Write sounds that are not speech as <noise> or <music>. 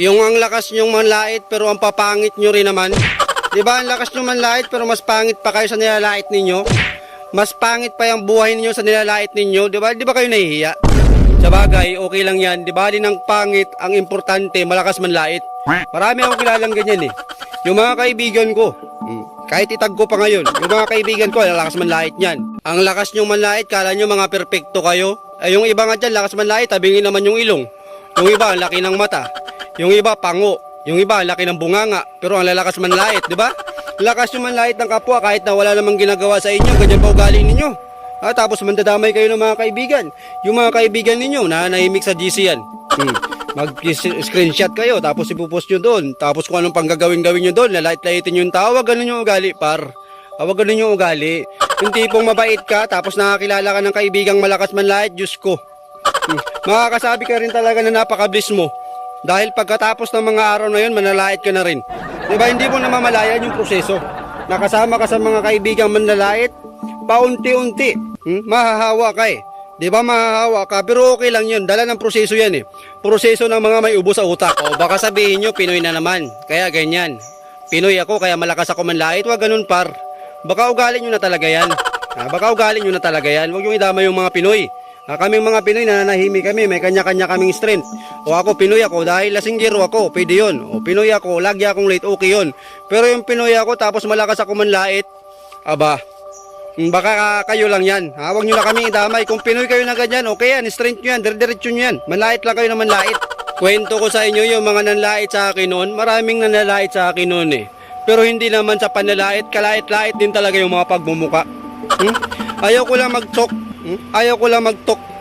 Yung ang lakas nyong manlait pero ang papangit nyo rin naman. <laughs> Di ba ang lakas nyo manlait pero mas pangit pa kayo sa nilalait ninyo? Mas pangit pa yung buhay ninyo sa nilalait ninyo. Di ba? Di ba kayo nahihiya? Sa bagay, okay lang yan. Di ba? Din ang pangit, ang importante, malakas manlait. Marami akong kilalang ganyan eh. Yung mga kaibigan ko, mm, kahit itag ko pa ngayon, yung mga kaibigan ko, lalakas manlait yan. Ang lakas nyong manlait, kala nyo mga perpekto kayo. Ay, yung iba nga dyan, lakas manlait, tabingin naman yung ilong. Yung iba, ang laki ng mata. Yung iba, pango. Yung iba, laki ng bunganga. Pero ang lalakas manlait, di ba? Lakas yung manlait ng kapwa kahit na wala namang ginagawa sa inyo, ganyan pa ugali ninyo. Ah, tapos mandadamay kayo ng mga kaibigan. Yung mga kaibigan ninyo, nanahimik sa GC yan. Hmm. Mag-screenshot kayo, tapos ipupost nyo doon. Tapos kung anong panggagawin-gawin nyo doon, lalait-laitin yung tao, wag ganun yung ugali, par. Ah, wag ganun yung ugali. Yung tipong mabait ka, tapos nakakilala ka ng kaibigang malakas manlait, Diyos ko. Hmm. Makakasabi ka rin talaga na napaka-bliss mo. Dahil pagkatapos ng mga araw na yun, manlalait ka na rin. Di ba, hindi mo namamalayan yung proseso. Nakasama ka sa mga kaibigang manlalait, paunti-unti, hmm, mahahawa ka eh. Di ba mahahawa ka? Pero okay lang yun. Dala ng proseso yan eh. Proseso ng mga may ubo sa utak. O baka sabihin nyo, Pinoy na naman. Kaya ganyan. Pinoy ako, kaya malakas ako manlait. Huwag ganun par. Baka ugali nyo na talaga yan. Ah, baka ugali nyo na talaga yan. Huwag yung idama yung mga Pinoy. Ah, kaming mga Pinoy, nananahimik kami. May kanya-kanya kaming strength. O ako, Pinoy ako. Dahil lasinggero ako, pwede yun. O Pinoy ako, lagi akong late, okay yun. Pero yung Pinoy ako, tapos malakas ako manlait, aba, Mm, Baka ka- kayo lang yan. Ha? Huwag nyo na kami idamay. Kung Pinoy kayo na ganyan, okay yan. Strength nyo yan. Dire-diretso nyo yan. Manlait lang kayo na manlait. Kwento ko sa inyo yung mga nanlait sa akin noon. Maraming nanlait sa akin noon eh. Pero hindi naman sa panlalait. Kalait-lait din talaga yung mga pagmumuka. Hmm? Ayaw ko lang mag-talk. Hmm? Ayaw ko lang mag-talk